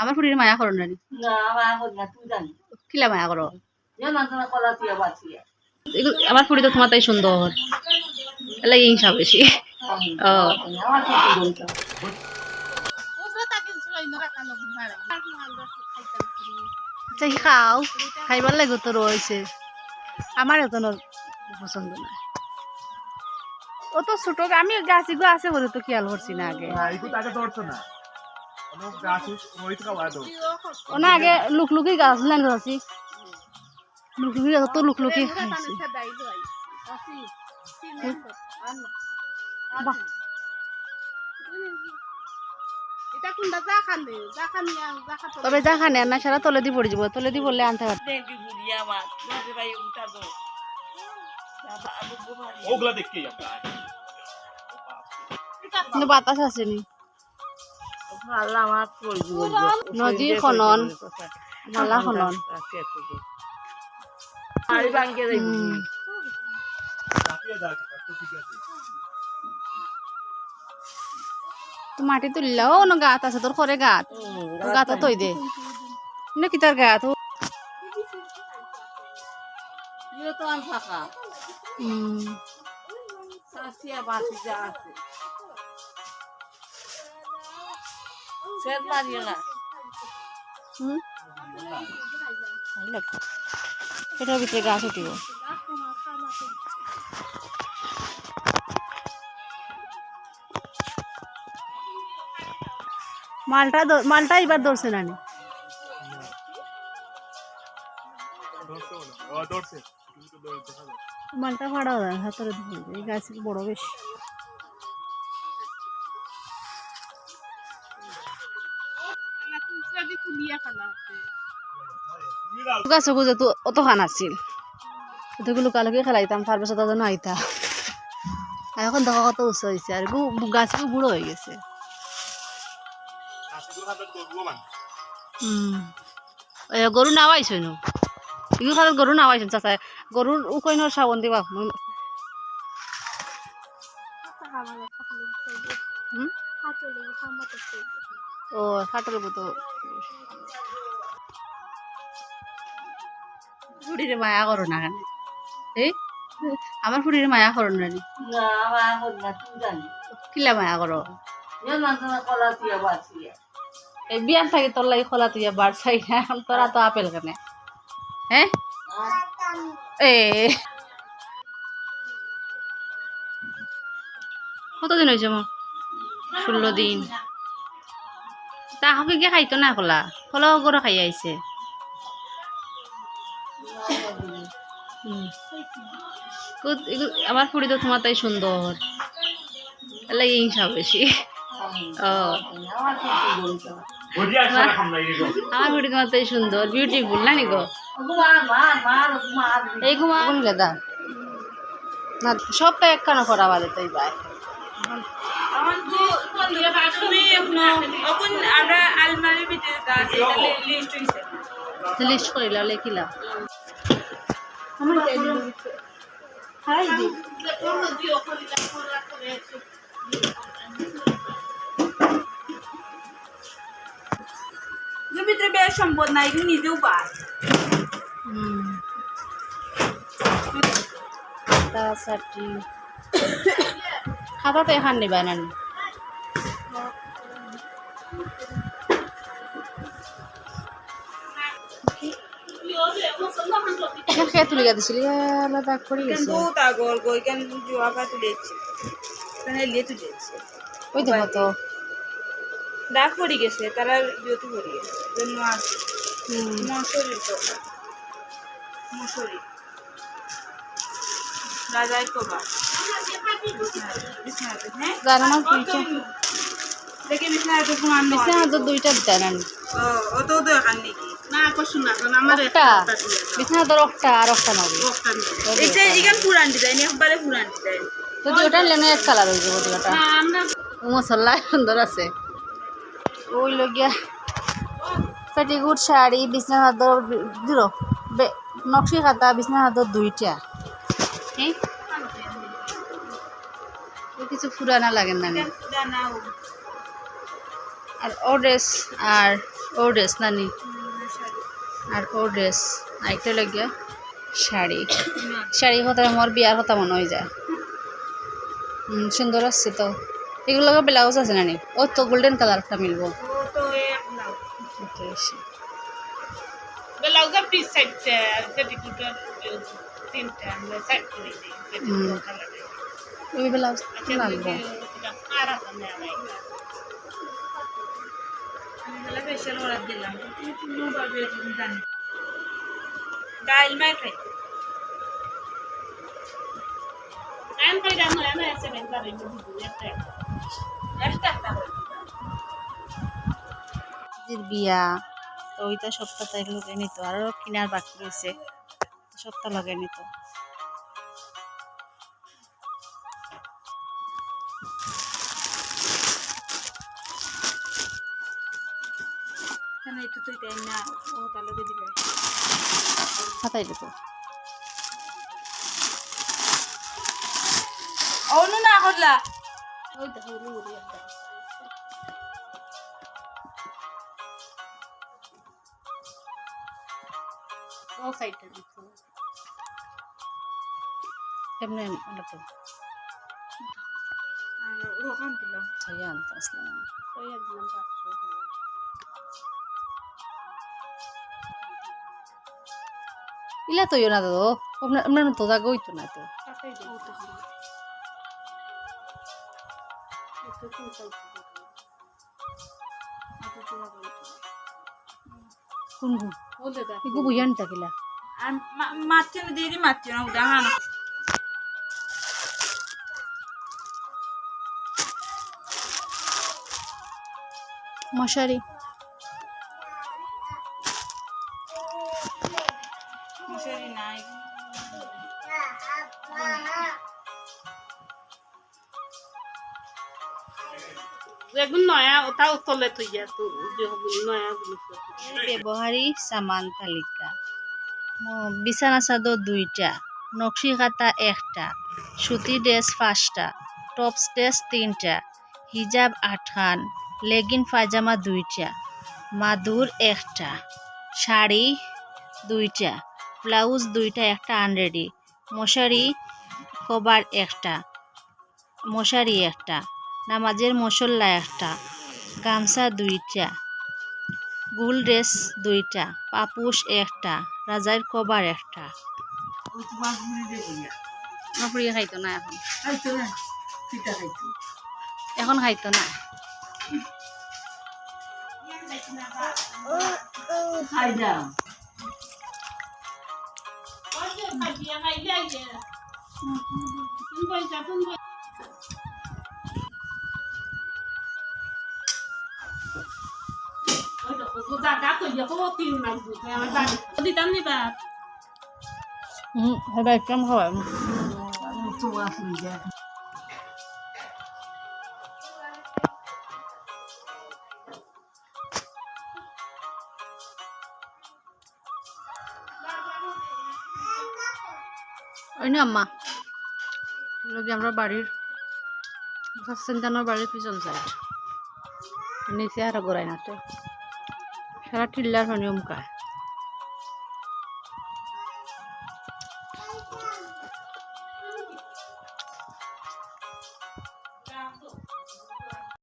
আমার ফুটির মায়া করো না না আমার হল না তুই কিলা মায়া করো? আমার ফুটি তো তোমার তাই সুন্দর। লাগে হিংসা বেশি। ও। আমার কিছু বলতো আচ্ছা খাও খাইবার লাগে তো রয়েছে। আমার এত পছন্দ না। ও তো ছোট আমি গাছিগুলো আছে বলে তো খেয়াল করছি না আগে। না এগুলো তাকে ধরতো না কোনো গাছ ওই তো খাওয়া দাও ও না আগে লুকলুকি গাছ লাইন ধরছি। লুকলুকি গাছ তো লুকলুকি তবে যা খানে না সারা তলে দি পড়ে যাব তলে দি পড়লে আনতে পারবে। বাতাস আসেনি। নদী খনন। নালা খনন। মাটি তুললা ও না গাত আছে তোর করে গাত গাত তৈ দে। না কি তার গাত ফাঁকা বাসি যা আছে। সেট মারিয়ে না হুম। এটার ভিতরে গাছ উঠিব। মালটা মালটা এবার ধরছে না মালটা ফাড়া হাতের গাছ বড় বেশ। গাছ গুজে তো অত খান আছিল। এতগুলো কালকে খেলাইতাম তার পাশে তাদের আইতা। আর এখন দেখো কত উঁচু হয়েছে আর গু- গাছগুলো বুড়ো হয়ে গেছে। গাছগুলো হাতে করব মানে হুম এ, গরু নাওয়াইছো গরু নাওয়াইছেন চাচা। গরুর উকইনর সাবন দিবা। ও খাটলে তো ফুড়িরে মায়া করো না কেন? এই? আমার ফুড়িরে মায়া করো না আমার কিলা মায়া করো? এই বিয়ার থাকি তোর লাগে খোলা তুই বার চাই না এখন তোরা তো আপেল কেনে। হ্যাঁ এ। কতদিন হয়েছে মো? ষোলো দিন। তা হকে গিয়ে খাইতো না কলা কলা গরু খাই আইছে। আমার ফুড়ি তো তোমার তাই সুন্দর। লাগে হিংসা বেশি। আমার ফুড়ি তোমার তাই সুন্দর বিউটিফুল না নি এই ঘুমা। লেদা না, সব তো একখানা করা বাদে তাই ভাই। আমরা আলমারির ভিতরে গাছ এটা লিস্ট হয়েছে লিস্ট করিলা লেখিলা এর ভিতরে বেশ সম্পদ নাই কিন্তু নিজেও পার। হুম তা সাটি খাতা তো এখান নিবা না নি। এখান খেয়ে তুলে গেছিলি আলাদা করে গেছে। জোয়া পা তুলেছে এখানে লিয়ে তুলেছে ওই দেখো তো। দাগ পড়ে গেছে তারা বিয়তি পড়ে গেছে জন্য আর হুম। মশরি তো মশরি রাজাই কবা দুইটা বিছানা বিছানা আর একটা নবী। পুরান ডিজাইন একবারে পুরান ডিজাইন যদি ওটা লেনে এক কালার হয়ে যাব ওটা। মশলা সুন্দর আছে। ওই লগিয়া পেটিকুট শাড়ি বিছনা হাতর দিল। নকশি খাতা বিছনা হাতর দুইটা। হ্যাঁ কিছু ফুরানা লাগে নানি আর ও ড্রেস আর ও ড্রেস নানি আর ও ড্রেস আরেকটা লাগিয়া শাড়ি। শাড়ি কথা আমার বিয়ার কথা মনে হয়ে যায় সুন্দর আসছে তো। এগুলো ব্লাউজ আছে নানি ও তো গোল্ডেন কালারটা মিলবো। তিনটা ওই ব্লাউজ লাগবো ডাইল মাই খাই। আমি আমি একটা একটা একটা বিয়া তো ওইটা সপ্তাহ লগে নিত আরও কিনার বাকি রয়েছে। সপ্তাহ লগে নিত। একটু তুই তাই না? ও তাহলে দিবে। হাতাই অনু না হল্লা ওই দেখো উড়ি ও সাইডটা দিত কেমনে ওটা তো আর ওখান দিলাম ছাইয়া আনতে আসলাম ওই একদম পাঁচশো ইলা তো না তো আপনার আপনার তো জায়গা হইতো না তো টাকাই দিই তো একটু চিন্তা কোন গু মশারি। মশারি নাই। বেগুন নয়া তলে তো ব্যবহারী সামান তালিকা। বিছানা চাদর দুইটা নকশি খাতা একটা সুতি ড্রেস পাঁচটা টপস ড্রেস তিনটা হিজাব আটখান লেগিন পায়জামা দুইটা মাদুর একটা শাড়ি দুইটা ব্লাউজ দুইটা একটা আনরেডি মশারি কভার একটা মশারি একটা নামাজের মশল্লা একটা গামছা দুইটা গুল ড্রেস দুইটা পাপুস একটা রাজার কভার একটা। না খাইতো না এখন এখন খাইতো না। খাই না দিতাম নিবা হুম এবার একদম খাওয়াই তোমার ওই না, আম্মা। লোক আমরা বাড়ির সচ্চিন্তানোর বাড়ির পিছন সাইড নিচে আর না তো। সারা টিল্লার নিয়ম কায়